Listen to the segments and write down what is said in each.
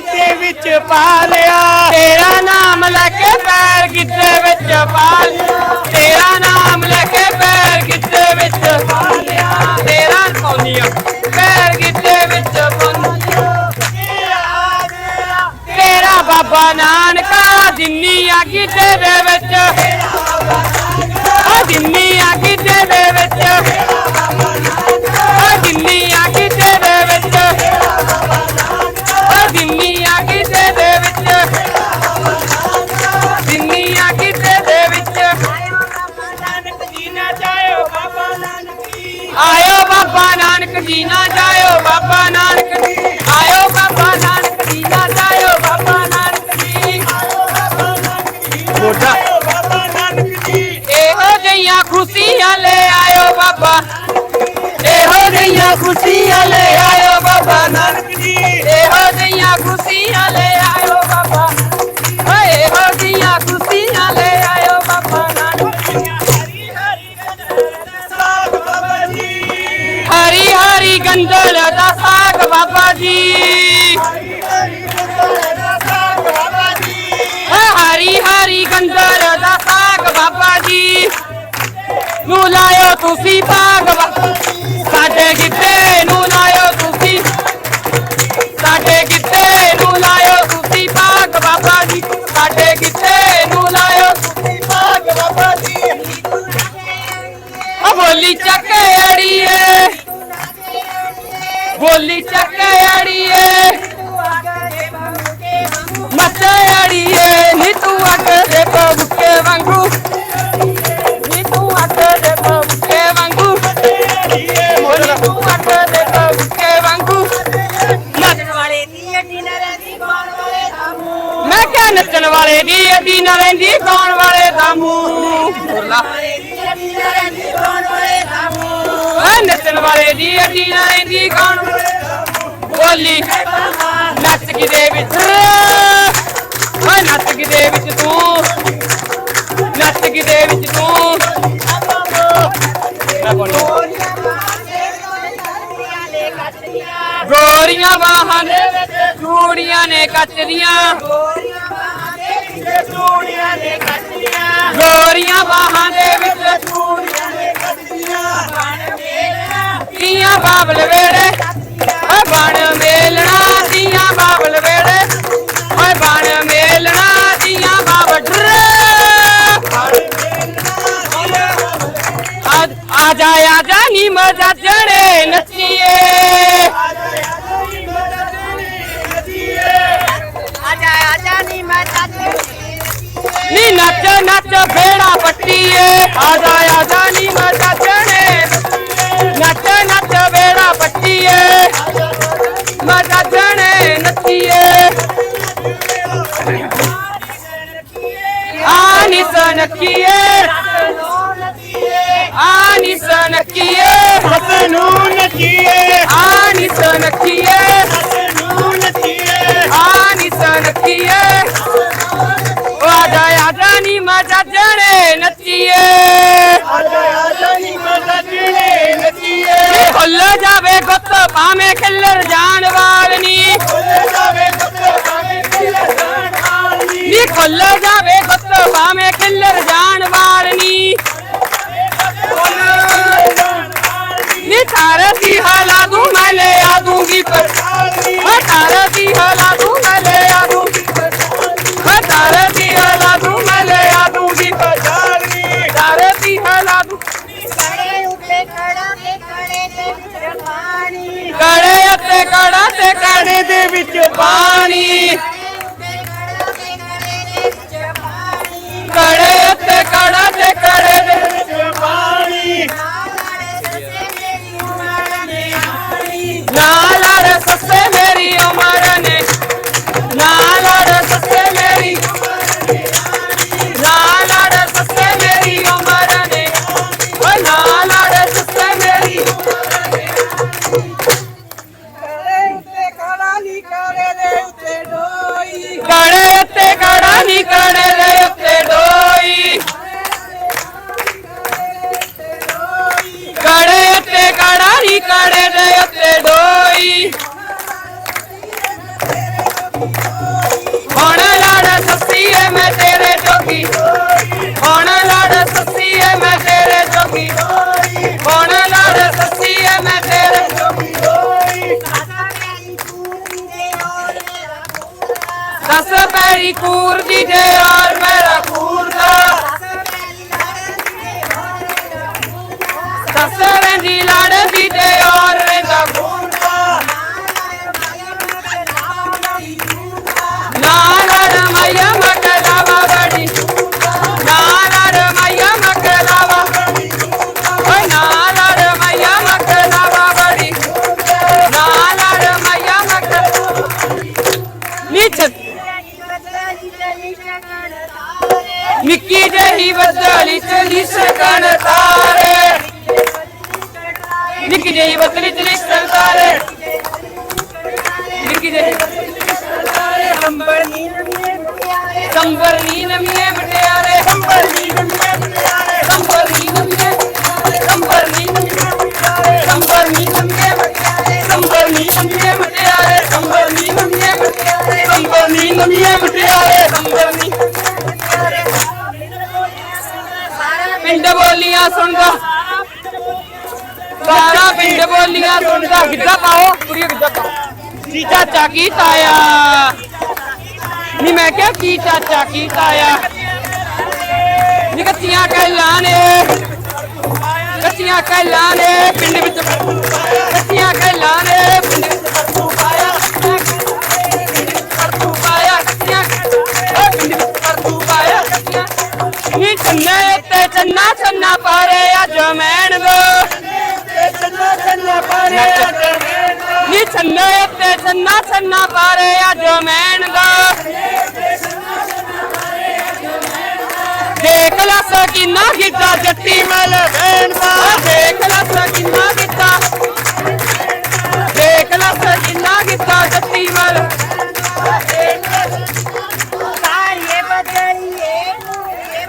ਪਾ ਲਿਆ ਤੇਰਾ ਨਾਮ ਲੈ ਕੇ ਪੈਰ ਗਿੱਟੇ ਵਿੱਚ ਪਾ ਲਿਆ ਤੇਰਾ ਨਾਮ ਲੈ ਕੇ ਪੈਰ ਗਿੱਟੇ ਵਿੱਚ ਪਾ ਲਿਆ ਤੇਰਾ ਸੋਨੀਆ, ਪੈਰ ਗਿੱਟੇ ਵਿੱਚ ਪਾਉਂਦੀਆਂ ਤੇਰਾ ਬਾਬਾ ਨਾਨਕਾ ਜਿੰਨੀ ਆ ਗਿੱਟੇ ਬਾਬਾ ਨਾਨਕ ਜੀ ਨਾ ਜਾਇਓ ਬਾਬਾ ਨਾਨਕ ਜੀ। ਆਇਓ ਬਾਬਾ ਨਾਨਕ ਜੀ ਨਾ ਜਾਇਓ ਬਾਬਾ ਨਾਨਕ ਜੀ। ਮੋਢਾ ਬਾਬਾ ਨਾਨਕ ਜੀ। ਇਹੋ ਜਿਹੀਆਂ ਖੁਸ਼ੀਆਂ ਲੈ ਆਇਓ ਬਾਬਾ। ਇਹੋ ਜਿਹੀਆਂ ਖੁਸ਼ੀਆਂ ਲੈ ਆਇਓ ਬਾਬਾ ਨਾਨਕ ਜੀ। ਇਹੋ ਜਿਹੀਆਂ ਖੁਸ਼ੀਆਂ ਲੈ ਆਇਓ। ਹਰੀ ਦਾ ਸਾਗ ਬਾਬਾ ਜੀ। ਹਰੀ ਹਰੀ ਗੰਦਲ ਦਾ ਸਾਗ ਬਾਬਾ ਜੀ। ਨੂੰ ਲਾਇਓ ਤੁਸੀਂ ਬਾਗ ਸਾਡੇ ਗਿੱਤੇ ਨੂੰ ਲਾਇਓ ਤੁਸੀਂ ਸਾਡੇ ਗਿੱਤੇ ਨੂੰ ਲਾਇਓ ਤੁਸੀਂ ਬਾਗ ਬਾਬਾ ਜੀ। ਸਾਡੇ ਗਿੱਤੇ ਨੂੰ ਲਾਇਓ ਤੁਸੀਂ ਬਾਗ ਬਾਬਾ ਜੀ। ਓ ਬੋਲੀ ਚੱਕ ਅੜੀਏ। ਬੋਲੀ ਚੱਕ ਅੜੀਏ ਮੱਚ ਅੜੀਏ ਨੀ ਤੂੰ ਅੱਗ ਦੇ ਬੁੱਕੇ ਵਾਂਗੂ। ਨੀ ਤੂੰ ਅੱਗ ਦੇ ਬੁੱਕੇ ਵਾਂਗੂ। ਨੀ ਤੂੰ ਅੱਗ ਦੇ ਬੁੱਕੇ ਵਾਂਗੂ। ਨੱਚ ਵਾਲੇ ਦੀ ਅੱਡੀ ਨਾ ਰਹਿੰਦੀ ਗਾਉਣ ਵਾਲੇ ਦਾ ਮੂੰਹ ਮੈਂ ਕਿਹਾ ਨੱਚਣ ਵਾਲੇ ਦੀ ਅੱਡੀ ਨਾ ਰਹਿੰਦੀ, ਗਾਉਣ ਵਾਲੇ ਦਾ ਮੂੰਹ। ਬੋਲਾ। ਨੱਚਣ ਵਾਲੇ ਦੀ ਅੱਡੀ ਨਾ ਰਹਿੰਦੀ ਗਾਉਣ ਬੋਲੀ ਨੱਚ ਕਿਦੇ ਵਿੱਚ। ਓਏ ਨੱਚ ਕਿਦੇ ਵਿੱਚ ਤੂੰ। ਨੱਚ ਕਿਦੇ ਵਿੱਚ ਤੂੰ। ਮੈਂ ਬੋਲੀ। ਗੋਰੀਆਂ ਬਾਹਾਂ ਦੇ ਵਿੱਚ ਚੂੜੀਆਂ ਨੇ ਕੱਚ ਦੀਆਂ। ਚੂੜੀਆਂ ਨੇ ਕੱਟੀਆਂ ਗੋਰੀਆਂ ਬਾਹਾਂ ਦੇ ਵਿੱਚ ਚੂੜੀਆਂ ਤੀਆਂ ਬਾਬਲ ਵੇੜੇ। ਓਏ ਬਣ ਮੇਲਣਾ ਤੀਆਂ ਬਾਬਲ ਵੇੜੇ। ਓਏ ਬਣ ਮੇਲਣਾ ਤੀਆਂ ਬਾਬਲ ਆ ਆ ਜਾ ਆ ਜਾ ਨੀ ਮਜਾ ਚੜੇ ਨੱਚੀਏ। ਨੀ ਨੱਚ ਨੱਚ ਫੇੜਾ ਪੱਟੀਏ। ਆ ਜਾ ਆ ਜਾ ਨੱਚੀਏ ਆਜਾ ਆਜਾ ਨੀ ਮੈਂ ਚਾਚੀ ਨੱਚੀਏ ਖੁੱਲ ਜਾਵੇ ਗੁੱਤ, ਭਾਵੇਂ ਖਿੱਲਰ ਜਾਣ ਵਾਲਨੀ ਜਾਵੇ ਕੁੱਤੇ ਕਾਗੇ ਕਿਲੇ ਜਾਣ ਆਲੀ ਨੀ ਖੁੱਲ ਜਾਵੇ ਗੁੱਤ, ਭਾਵੇਂ ਖਿੱਲਰ ਜਾਣ ਵਾਲਨੀ ਨੀ। ਤਾਰੇ ਦੀ ਹਲਾ ਦੂੰ, ਮੈਂ ਲੈ ਆ ਦੂੰਗੀ ਪਰ ਓ ਦੀ ਹਲਾ ਦੂੰ, ਮੈਂ ਕੜੇ ਅਤੇ ਕੜਾ ਤੇ ਕੜੇ ਦੇ ਵਿੱਚ ਪਾਣੀ। ਕੜੇ ਉੱਤੇ ਕੜੇ ਦੇ ਵਿੱਚ ਪਾਣੀ। ਨਾਲ ਲੜ ਸੱਸੇ ਮੇਰੀ ਉਮਰ। ਕੜੇ ਦੇ ਉੱਤੇ ਡੋਈ। ਹੁਣ ਲੜ ਸੱਸੀਏ ਮੈਂ ਤੇਰੇ ਜੋਗੀ। ਹੁਣ ਲੜ ਸੱਸੀਏ ਮੈਂ ਤੇਰੇ ਜੋਗੀ। ਹੁਣ ਲੜ ਸੱਸੀਏ ਮੈਂ ਤੇਰੇ ਜੋਗੀ। ਦਸ ਪੈਰੀ ਕੂਰ ਦੀ ਜੇ ਔਰ ਮੇਰਾ ਕੂਰ ਦਾ। ਸਸਵੈਂਦੀ ਲੜ ਵੀ ਤੇ ਔਰ बदली सरकार संबर नीन में बटियाले संबर नीन में बटियाले संबर नीन में संबर नीन में बटियाले संबर नीन में बटियाले संबर नीन में बटियाले संबर नीन में बटियाले संबर नीन में बटियाले संबर नीन पिंड बोलियाँ सुनगा ਸਾਰਾ ਪਿੰਡ ਬੋਲੀਆਂ ਸੁਣਦਾ ਗਿੱਧਾ ਪਾਓ ਪੂਰੀ ਗਿੱਧਾ ਪਾਓ। ਕੀ ਚਾਚਾ ਕੀ ਤਾਇਆ। ਨੀ, ਮੈਂ ਕਿਹਾ ਕੀ ਚਾਚਾ ਕੀ ਤਾਇਆ। ਨੀ, ਕੱਚੀਆਂ ਕਹਿਲਾਂ ਨੇ। ਕੱਚੀਆਂ ਕਹਿਲਾਂ ਨੇ, ਪਿੰਡ ਵਿੱਚ ਕੱਚੀਆਂ ਕਹਿਲਾਂ ਨੇ ਪਿੰਡ ਵਿੱਚ ਪਰਤੂ ਪਾਇਆ। ਪਰਤੂ ਪਾਇਆ ਕੱਚੀਆਂ ਪਿੰਡ ਵਿੱਚ ਪਰਤੂ ਪਾਇਆ। ਕੱਚੀਆਂ ਨੀ, ਚੰਨੇ ਤੇ ਚੰਨਾ ਚੰਨਾ ਪਾਰੇ ਅੱਜ ਮੈਣ ਦੋ। ਨੀ ਚੰਨੇ ਤੇ ਚੰਨਾ ਚੰਨਾ ਪਾਰੇ ਅੱਜ ਮੈਣ ਦਾ ਦੇਖ ਲੈ ਸਕਿਨਾ ਗਿੱਦਾ ਜੱਟੀ ਮਲ ਭੈਣ ਦਾ ਦੇਖ ਲੈ ਸਕਿਨਾ ਗਿੱਦਾ ਦੇਖ ਲੈ ਸਕਿਨਾ ਗਿੱਦਾ ਜੱਟੀ ਮਲ ਤਾਰੀਏ ਬਦਲੀਏ ਪੂਰੀਏ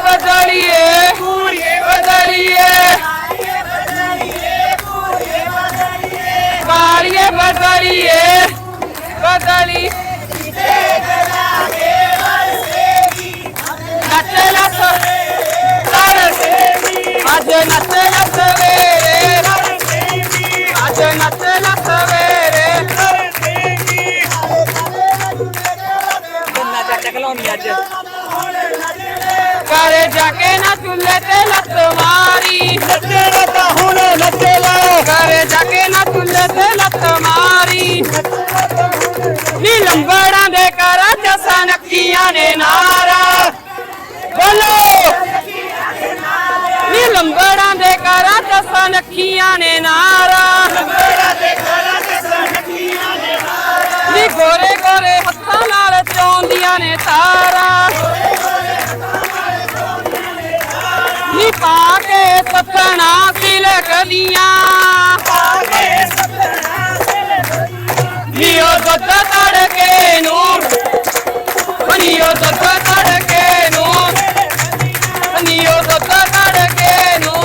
ਬਦਲੀਏ ਬਦਲੀਏ ਬਦਲੀ ਨੱਚੇ ਲੱਤ ਕਰ ਅੱਜ ਨੱਚੇ ਲੱਤ ਵੇਰੇ ਅੱਜ ਨੱਚੇ ਲੱਤ ਵੇਰੇ ਕੰਨਾ ਚਾਚਾ ਕਲਾਉਣੀ ਅੱਜ? ਘਰੇ ਜਾ ਕੇ ਨਾ ਚੁੱਲ੍ਹੇ ਤੇ ਲੱਤ ਮਾਰੀ। ਨੱਚੇ ਤਾਂ ਹੁਣ ਨੱਚੇ ਲਾ। ਘਰੇ ਜਾ ਕੇ ਨਾ ਤੇ ਲੱਤ ਮਾਰੀ। ਨੀ ਲੰਬੜਾਂ ਦੇ ਘਰਾਂ ਚ ਸਨਕੀਆਂ ਨੇ ਨਾਰਾ। ਬੋਲੋ। ਨੀ ਲੰਬੜਾਂ ਦੇ ਘਰਾਂ ਚ ਸਨਕੀਆਂ ਨੇ ਨਾਰਾ। ਨੀ ਗੋਰੇ ਗੋਰੇ ਹੱਥਾਂ ਨਾਲ ਚੋਂਦੀਆਂ ਨੇ ਤਾਰਾ। ਨੀ ਪਾ ਕੇ ਸੱਤਣਾ ਸਿਲਕਦੀਆਂ ਨੀ ਉਹ ਦੁੱਧ ਤੜਕੇ ਨੂੰ ਨੀ ਉਹ ਦੁੱਧ ਤੜਕੇ ਨੂੰ ਨੀ ਦੁੱਧ ਤੜਕੇ ਨੂੰ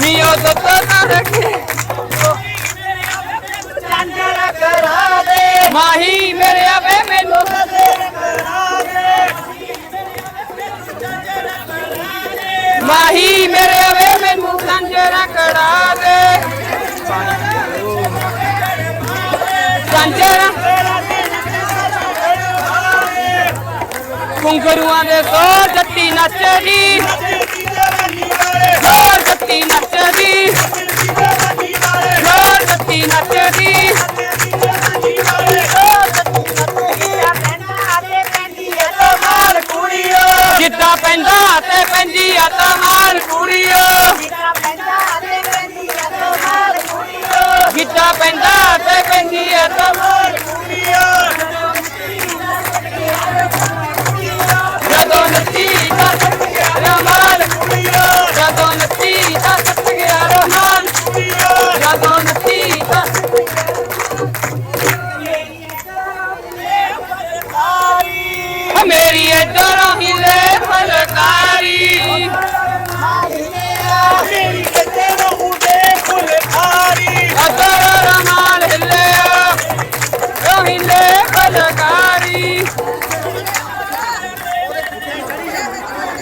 ਨੀ ਦੁੱਧ ਤੜਕੇ ਮਾਹੀ ਮੇਰੇ ਆਵੇ ਮੈਨੂੰ ਮਾਹੀ ਮੇਰੇ ਆਵੇ ਮੈਨੂੰ ਸੰਜਰਾ ਕੜਾ ਦੇ। ਕੁੰਗਰੂਆਂ ਦੇ ਸੋ ਜੱਟੀ ਨੱਚਦੀ। ਸੋ ਜੱਟੀ ਨੱਚਦੀ। ਸੋ ਜੱਟੀ ਨੱਚਦੀ। ਮਾਰ ਕੁੜੀਓ ਜਿੱਦਾਂ ਪੈਂਦਾ ਤੇ ਪੈਂਦੀ ਆ ਤਾਂ ਮਾਰ ਕੁੜੀਓ। ਗਿੱਧਾ ਓ ਮੇਰੀ ਇੱਧਰੋਂ ਹਿਲੇ ਫਲਕਾਰੀ। ਮੇਰੀ ਕਿਤੇ ਨੂੰ ਦੇ ਫੁਲਕਾਰੀ ਅਦਰ ਰਮਾਲ ਹਿੱਲਿਆ ਓ ਫਲਕਾਰੀ।